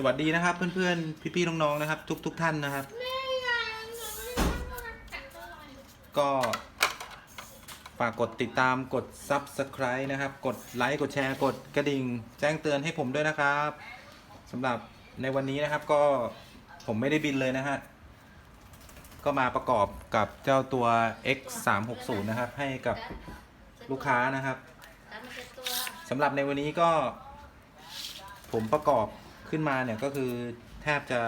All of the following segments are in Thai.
สวัสดีนะครับ เพื่อนๆ พี่ๆ น้องๆ นะครับ ทุกๆท่านนะครับ ก็ฝากกดติดตามกด Subscribe นะครับ กดไลค์กดแชร์กดกระดิ่ง แจ้งเตือนให้ผมด้วยนะครับสำหรับในวันนี้นะครับก็ผมไม่ได้บินเลยนะฮะก็มาประกอบกับเจ้าตัว X 3 6 0นะครับ ให้กับลูกค้านะครับสำหรับในวันนี้ก็ ผมประกอบ ขึ้นมาเนี่ยก็คือแทบจะ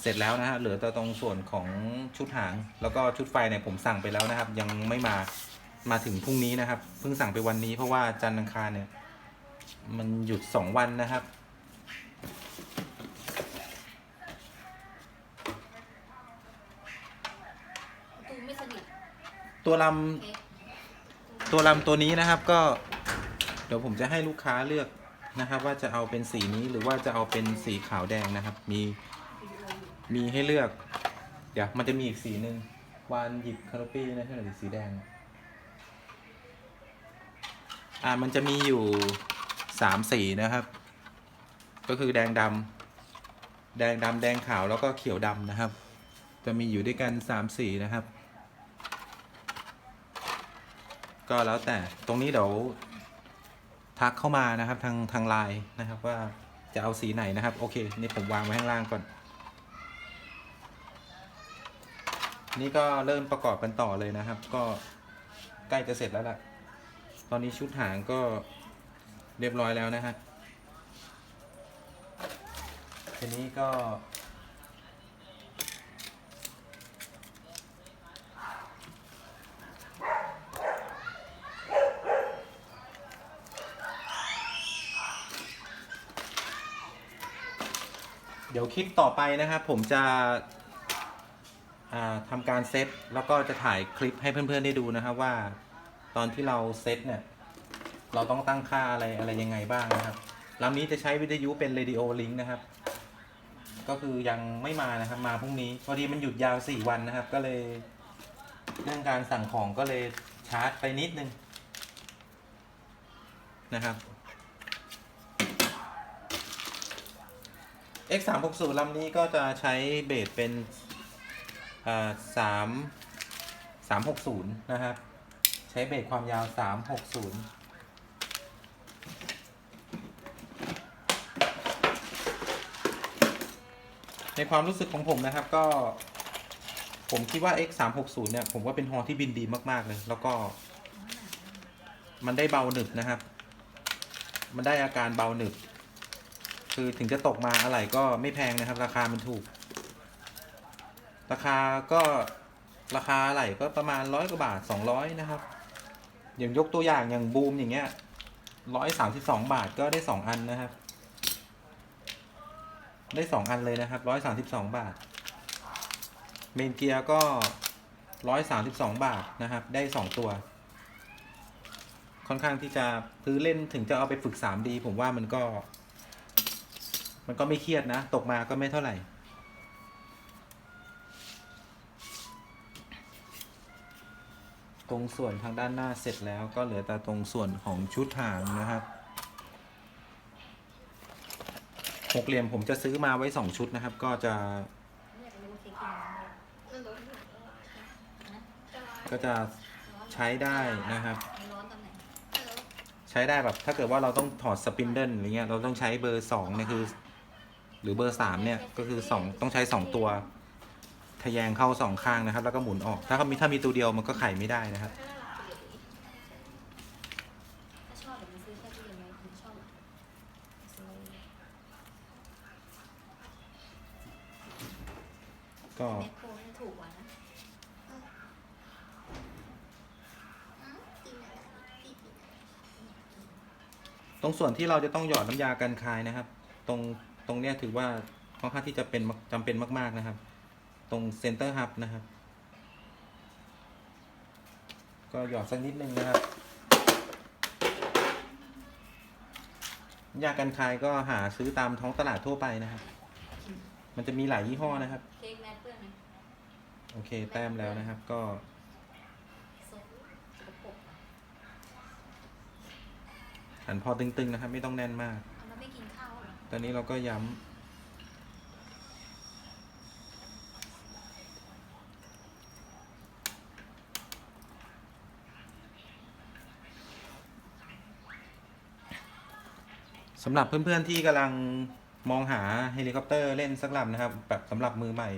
เสร็จแล้วนะฮะเหลือแต่ตรงส่วนของชุดหาง แล้วก็ชุดไฟเนี่ยผมสั่งไปแล้วนะครับ ยังไม่มามาถึงพรุ่งนี้นะครับเพิ่งสั่งไปวันนี้เพราะว่าจันทร์อังคารเนี่ย มันหยุดสองวันนะครับ ตูไม่สนิทตัวลโอเคำตัวลำตัวนี้นะครับก็ เดี๋ยวผมจะให้ลูกค้าเลือก นะครับ ว่าจะเอาเป็นสีนี้หรือว่าจะเอาเป็นสีขาวแดงนะครับ มีมีให้เลือก เดี๋ยวมันจะมีอีกสีหนึ่งวานหยิบคาร์ปี้นะใช่ไหมสีแดง อ่ามันจะมีอยู่สามสีนะครับ ก็คือแดงดำแดงดำแดงขาวแล้วก็เขียวดำนะครับ จะมีอยู่ด้วยกันสามสีนะครับ ก็แล้วแต่ตรงนี้เดี๋ยว ทักเข้ามานะครับทางทางไลน์นะครับว่าจะเอาสีไหนนะครับ โอเคนี่ผมวางไว้ข้างล่างก่อน นี่ก็เริ่มประกอบกันต่อเลยนะครับ ก็ใกล้จะเสร็จแล้วล่ะ ตอนนี้ชุดหางก็เรียบร้อยแล้วนะฮะทีนี้ก็ ดี๋ยวคลิปต่อไปนะครับ ผมจะอ่าทำการเซตแล้วก็จะถ่ายคลิปให้เพื่อนๆได้ดูนะครับว่าตอนที่เราเซตเนี่ย เราต้องตั้งค่าอะไรอะไรยังไงบ้างนะครับลำนี้จะใช้วิทยุเป็น Radio Link นะครับ ก็คือยังไม่มานะครับ มาพรุ่งนี้พอดีมันหยุดยาว 4 วันนะครับ ก็เลยเรื่องการสั่งของก็เลยชาร์จไปนิดนึงนะครับ X 3 6 0ลำนี้ก็จะใช้เบสเป็นสามสามหกศูนย์นะครับ ใช้เบสความยาวสามหกศูนย์ในความรู้สึกของผมนะครับก็ ผมคิดว่า X 3 6 0เนี่ย ผมว่าเป็นฮอที่บินดีมาก ๆ เลย แล้วก็ มันได้เบาหนึบนะครับ มันได้อาการเบาหนึบ คือถึงจะตกมาอะไรก็ไม่แพงนะครับ ราคามันถูก ราคาก็ราคาอะไรก็ประมาณร้อยกว่าบาทสองร้อยนะครับ อย่างยกตัวอย่างอย่างบูมอย่างเงี้ยร้อยสามสิบสองบาทก็ได้สองอันนะครับ ได้สองอันเลยนะครับร้อยสามสิบสองบาท เมนเกียร์ก็ร้อยสามสิบสองบาทนะครับ ได้สองตัว ค่อนข้างที่จะซื้อเล่นถึงจะเอาไปฝึก 3D ผมว่ามันก็ มันก็ไม่เครียดนะ ตกมาก็ไม่เท่าไหร่ ตรงส่วนทางด้านหน้าเสร็จแล้วก็เหลือแต่ตรงส่วนของชุดหางนะครับหกเหลี่ยมผมจะซื้อมาไว้สองชุดนะครับ ก็จะ ก็จะใช้ได้นะครับ ใช้ได้แบบถ้าเกิดว่าเราต้องถอดสปินเดิลอะไรเงี้ยเราต้องใช้เบอร์สองเนี่ยคือ รือเบอร์สามเนี่ยก็คือสองต้องใช้สองตัวทะแยงเข้าสองข้างนะครับ แล้วก็หมุนออก ถ้าเขามีถ้ามีตัวเดียวมันก็ไขไม่ได้นะครับถ้าชอบเดี๋ยวมันซื้อแค่ตู้เย็นไว้คุณชอบอะซื้อก็เน็ตโปรให้ถูกกว่านะตรงส่วนที่เราจะต้องหยอดน้ำยากันคายนะครับ ตรง ตรงเนี้ยถือว่าค่อนข้างที่จะเป็นจำเป็นมาก ๆนะครับ ตรงเซนเตอร์ฮับนะครับ ก็หยอดสักนิดนึงนะครับน้ำยากันคายก็หาซื้อตามท้องตลาดทั่วไปนะครับ มันจะมีหลายยี่ห้อนะครับ เค้กแมทเปื้อนไหมโอเค แต้มแล้วนะครับ ก็ซดสกปรกอะหันพอตึงๆนะครับ ไม่ต้องแน่นมาก ตอนนี้เราก็ย้ำสำหรับเพื่อนๆที่กำลังมองหาเฮลิคอปเตอร์เล่นสักลำนะครับ แบบสำหรับมือใหม่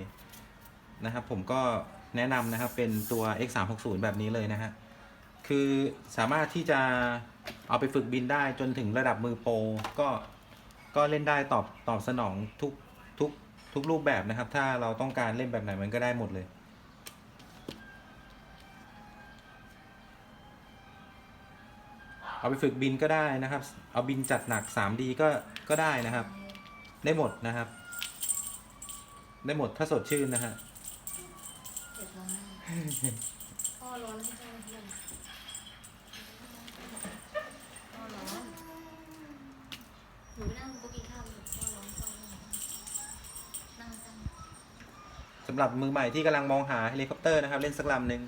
นะครับ ผมก็แนะนำนะครับเป็นตัว X 3 6 0แบบนี้เลยนะฮะ คือสามารถที่จะเอาไปฝึกบินได้จนถึงระดับมือโปรก็ ก็เล่นได้ตอบตอบสนองทุกทุกทุกรูปแบบนะครับ ถ้าเราต้องการเล่นแบบไหนมันก็ได้หมดเลย เอาไปฝึกบินก็ได้นะครับ เอาบินจัดหนัก 3D ก็ก็ได้นะครับ ได้หมดนะครับ ได้หมดถ้าสดชื่นนะฮะ หรับมือใหม่ที่กำลังมองหาเฮลิคอปเตอร์นะครับ เล่นสักลำหนึ่ง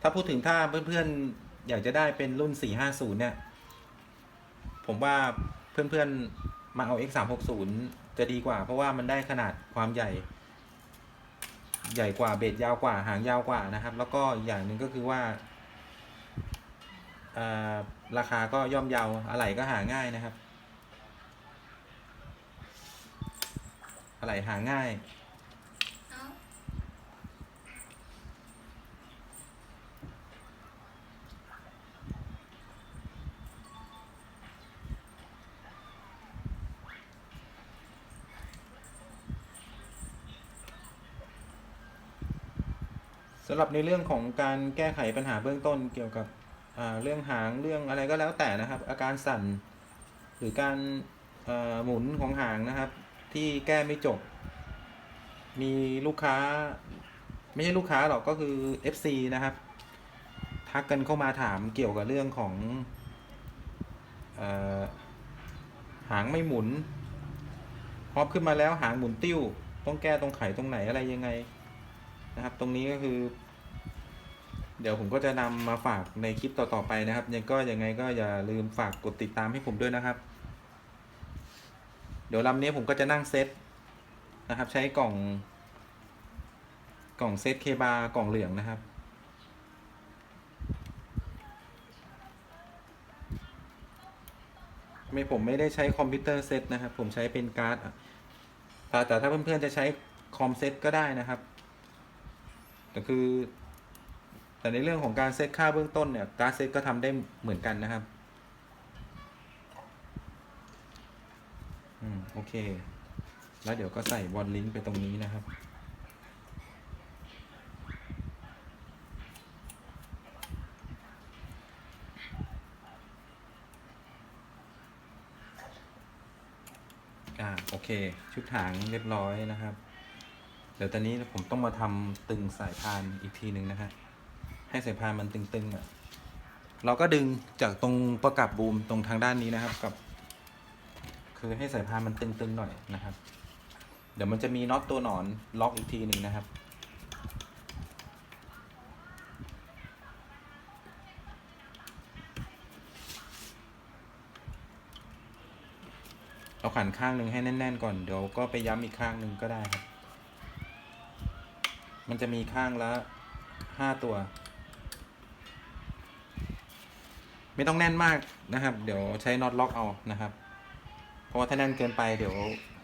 ถ้าพูดถึงถ้าเพื่อนๆ อยากจะได้เป็นรุ่น 450 เนี่ย ผมว่าเพื่อนๆ มาเอา X360 จะดีกว่า เพราะว่ามันได้ขนาดความใหญ่ ใหญ่กว่าเบสยาวกว่า หางยาวกว่านะครับ แล้วก็อีกอย่างหนึ่งก็คือว่าอ่า ราคาก็ย่อมเยาวอะไหล่ก็หาง่ายนะครับ อะไหล่หาง่าย เอาสำหรับในเรื่องของการแก้ไขปัญหาเบื้องต้นเกี่ยวกับอ่าเรื่องหางเรื่องอะไรก็แล้วแต่นะครับ อาการสั่น หรือการเอ่อหมุนของหางนะครับ ที่แก้ไม่จบ มีลูกค้า ไม่ใช่ลูกค้าหรอกก็คือ FC นะครับ ทักกันเข้ามาถามเกี่ยวกับเรื่องของออหางไม่หมุนพอขึ้นมาแล้วหางหมุนติ้ว ต้องแก้ตรงไขตรงไหนอะไรยังไงนะครับ ตรงนี้ก็คือ เดี๋ยวผมก็จะนำมาฝากในคลิปต่อๆไปนะครับ ยังก็ยังไงก็อย่าลืมฝากกดติดตามให้ผมด้วยนะครับ เดี๋ยวลำนี้ผมก็จะนั่งเซตนะครับ ใช้กล่องกล่องเซตเคบากล่องเหลืองนะครับ ไม่ผมไม่ได้ใช้คอมพิวเตอร์เซตนะครับ ผมใช้เป็นการ์ดแต่แต่ถ้าเพื่อนๆจะใช้คอมเซตก็ได้นะครับแต่คือ แต่ในเรื่องของการเซตค่าเบื้องต้นเนี่ยการเซตก็ทำได้เหมือนกันนะครับ โอเค แล้วเดี๋ยวก็ใส่บอลลิงก์ไปตรงนี้นะครับ อ่า โอเค ชุดหางเรียบร้อยนะครับ เดี๋ยวตอนนี้ผมต้องมาทำตึงสายพานอีกทีหนึ่งนะฮะ ให้สายพานมันตึงๆอะเราก็ดึงจากตรงประกับบูมตรงทางด้านนี้นะครับ กับ คือให้สายพานมันตึงๆหน่อยนะครับ เดี๋ยวมันจะมีน็อตตัวหนอนล็อกอีกทีหนึ่งนะครับ เอาขันข้างหนึ่งให้แน่น ๆ ก่อน เดี๋ยวก็ไปย้ำอีกข้างหนึ่งก็ได้ครับ มันจะมีข้างละห้าตัว ไม่ต้องแน่นมากนะครับ เดี๋ยวใช้น็อตล็อกเอานะครับ เพราะว่าถ้าแน่นเกินไปเดี๋ยว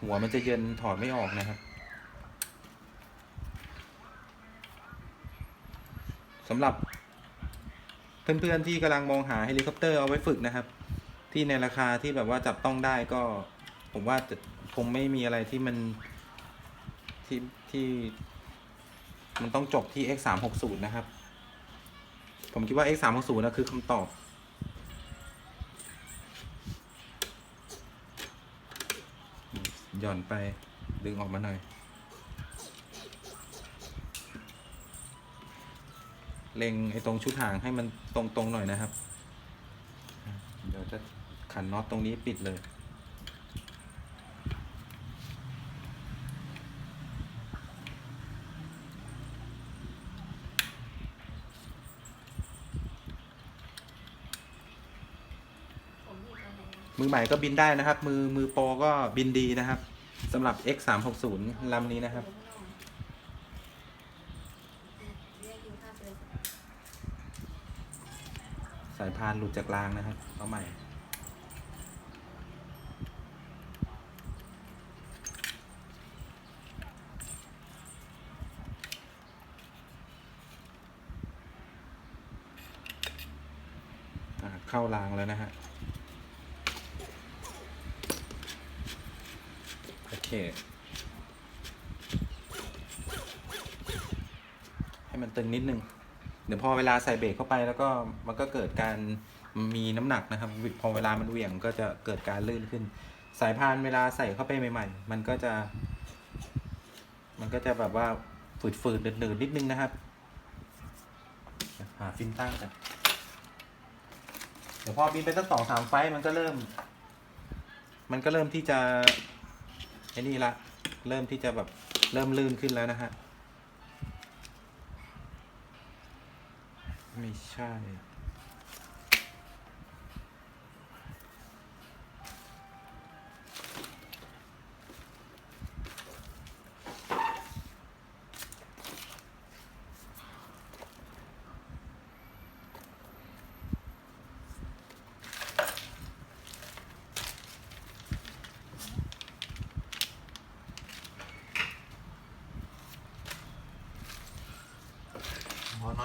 หัวมันจะเย็นถอดไม่ออกนะครับสำหรับเพื่อนๆที่กำลังมองหาเฮลิคอปเตอร์เอาไว้ฝึกนะครับ ที่ในราคาที่แบบว่าจับต้องได้ก็ผมว่าจะคงไม่มีอะไรที่มันที่ที่มันต้องจบที่ x 3 6 0นะครับ ผมคิดว่า x 3 6 0นะคือคำตอบ หย่อนไปดึงออกมาหน่อย เล็งไอ้ตรงชุดหางให้มันตรงๆหน่อยนะครับ เดี๋ยวจะขันน็อตตรงนี้ปิดเลยมือใหม่ก็บินได้นะครับ มือมือโปรก็บินดีนะครับ สำหรับ X 3 6 0ลำนี้นะครับ สายพานหลุดจากรางนะครับเอาใหม่ เข้ารางแล้วนะฮะ คให้มันตึงนิดนึง เดี๋ยวพอเวลาใส่เบรกเข้าไปแล้วก็มันก็เกิดการมีน้ำหนักนะครับ พอเวลามันเหวี่ยงก็จะเกิดการลื่นขึ้น สายพานเวลาใส่เข้าไปใหม่ ๆ มันก็จะ มันก็จะแบบว่าฝืดๆเดือดๆนิดนึงนะครับ หาฟินตั้งกันเดี๋ยวพอบินไปสักสองสามไฟมันก็เริ่ม มันก็เริ่มที่จะ ไอ้นี่ละเริ่มที่จะแบบเริ่มลื่นขึ้นแล้วนะฮะ ไม่ใช่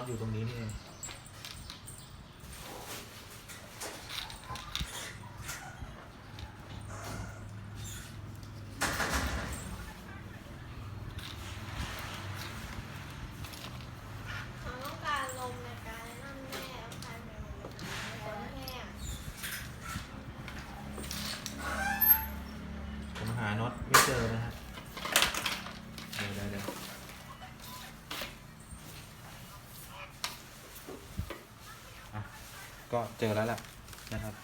อยู่ตรงนี้นี่เอง เราต้องการลมในการนั่นแม่ต้องการแมวฝนแห้ง ผมหาน็อตไม่เจอนะฮะ เดี๋ยวเดี๋ยวเดี๋ยวอะ ก็เจอแล้วล่ะนะครับ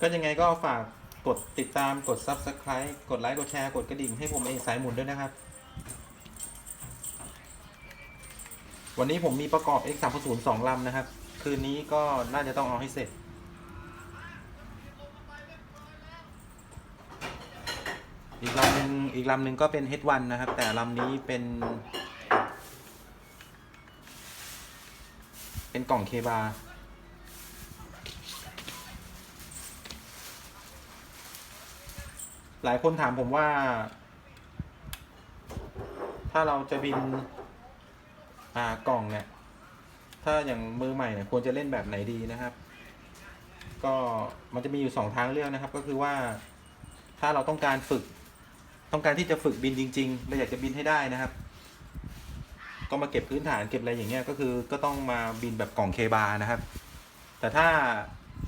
ก็ยังไงก็ฝากกดติดตามกด Subscribe กดไลค์ กดแชร์ กดกระดิ่งให้ผมเองสายหมุนด้วยนะครับ วันนี้ผมมีประกอบ X 3 0 2ลำนะครับ คืนนี้ก็น่าจะต้องเอาให้เสร็จ อีกลำหนึ่ง อีกลำหนึ่งก็เป็น H1 นะครับ แต่ลำนี้เป็น เป็นกล่องเคบาหลายคนถามผมว่า ถ้าเราจะบิน อ่ากล่องเนี่ย ถ้าอย่างมือใหม่เนี่ยควรจะเล่นแบบไหนดีนะครับ ก็มันจะมีอยู่สองทางเลือกนะครับ ก็คือว่า ถ้าเราต้องการฝึก ต้องการที่จะฝึกบินจริงๆเราอยากจะบินให้ได้นะครับ ก็มาเก็บพื้นฐานเก็บอะไรอย่างเงี้ยก็คือก็ต้องมาบินแบบกล่องเคบานะครับ แต่ถ้า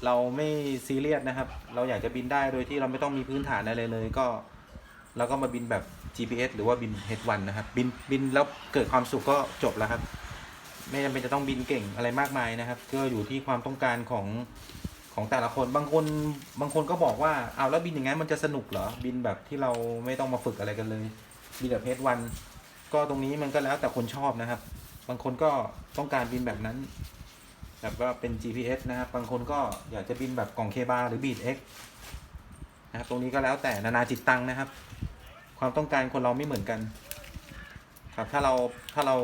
เราไม่ซีเรียสนะครับ เราอยากจะบินได้โดยที่เราไม่ต้องมีพื้นฐานอะไรเลยก็เราก็มาบินแบบ GPS หรือว่าบิน H1 นะครับ บินบินแล้วเกิดความสุขก็จบแล้วครับ ไม่จำเป็นจะต้องบินเก่งอะไรมากมายนะครับ ก็อยู่ที่ความต้องการของ ของแต่ละคนบางคนบางคนก็บอกว่าเอาแล้วบินอย่างนั้นมันจะสนุกเหรอบินแบบที่เราไม่ต้องมาฝึกอะไรกันเลยบินแบบ H1 ก็ตรงนี้มันก็แล้วแต่คนชอบนะครับ บางคนก็ต้องการบินแบบนั้น แบบว่าเป็น GPS นะครับ บางคนก็อยากจะบินแบบกล่องเคบาหรือบีด X นะครับตรงนี้ก็แล้วแต่นานาจิตตังนะครับ ความต้องการคนเราไม่เหมือนกันครับถ้าเราถ้าเรา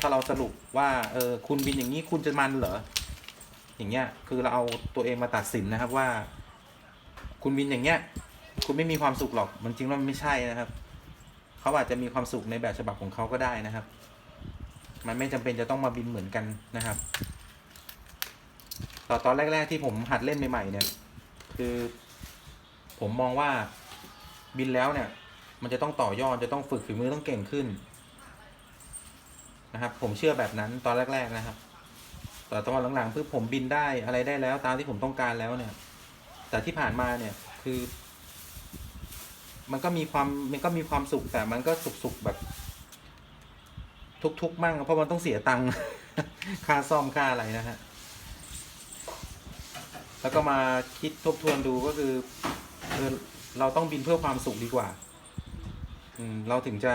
ถ้าเราสรุปว่าเออคุณบินอย่างนี้คุณจะมันเหรอ อย่างเงี้ยคือเราเอาตัวเองมาตัดสินนะครับว่า คุณบินอย่างเงี้ย คุณไม่มีความสุขหรอกมันจริงว่ามันไม่ใช่นะครับเขาอาจจะมีความสุขในแบบฉบับของเขาก็ได้นะครับ มันไม่จำเป็นจะต้องมาบินเหมือนกันนะครับตอตอนแรก ๆ ที่ผมหัดเล่นใหม่ๆเนี่ย คือ ผมมองว่าบินแล้วเนี่ย มันจะต้องต่อยอดจะต้องฝึกฝีมือต้องเก่งขึ้นนะครับ ผมเชื่อแบบนั้นตอนแรก ๆ นะครับ แต่ตอนหลังๆเพื่อผมบินได้อะไรได้แล้ว ตามที่ผมต้องการแล้วเนี่ย แต่ที่ผ่านมาเนี่ยคือ มันก็มีความมันก็มีความสุขแต่มันก็สุขๆแบบ ทุกๆมั่งเพราะมันต้องเสียตังค์ค่าซ่อมค่าอะไรนะฮะแล้วก็มาคิดทบทวนดูก็คือเออเราต้องบินเพื่อความสุขดีกว่า อืม เราถึงจะ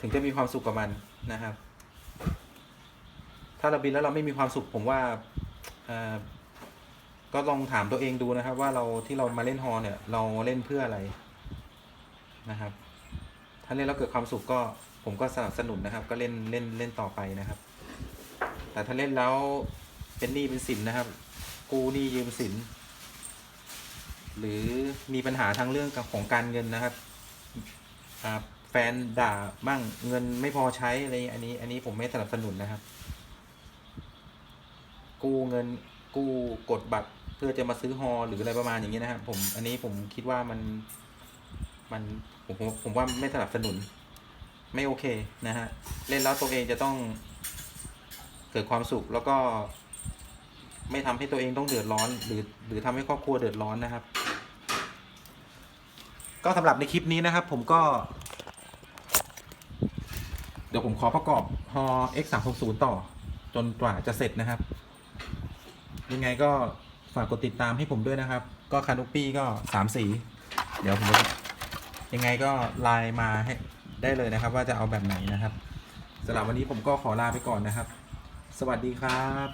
ถึงจะมีความสุขกับมันนะครับ ถ้าเราบินแล้วเราไม่มีความสุขผมว่าก็ลองถามตัวเองดูนะครับ ว่าเราที่เรามาเล่นฮอเนี่ย เราเล่นเพื่ออะไรนะครับ ถ้าเล่นแล้วเกิดความสุขก็ผมก็สนับสนุนนะครับ ก็เล่นเล่นเล่นต่อไปนะครับ แต่ถ้าเล่นแล้วเป็นหนี้เป็นสินนะครับ กู้หนี้ยืมสิน หรือมีปัญหาทางเรื่องของการเงินนะครับแฟนด่าบ้างเงินไม่พอใช้อะไรอันนี้ อันนี้ผมไม่สนับสนุนนะครับ กู้เงินกู้กดบัตรเพื่อจะมาซื้อฮอหรืออะไรประมาณอย่างนี้นะครับผมอันนี้ผมคิดว่ามันมันผมผมผมว่าไม่สนับสนุน ไม่โอเคนะฮะเล่นแล้วตัวเองจะต้องเกิดความสุขแล้วก็ ไม่ทำให้ตัวเองต้องเดือดร้อน หรือหรือทำให้ครอบครัวเดือดร้อนนะครับ ก็สำหรับในคลิปนี้นะครับ ผมก็ เดี๋ยวผมขอประกอบฮอ X 3 6 0ต่อ จนกว่าจะเสร็จนะครับ ยังไงก็ฝากกดติดตามให้ผมด้วยนะครับ ก็คานุปี้ก็สามสี เดี๋ยวผมจะยังไงก็ไลน์มาให้ได้เลยนะครับ ว่าจะเอาแบบไหนนะครับสำหรับวันนี้ผมก็ขอลาไปก่อนนะครับ สวัสดีครับ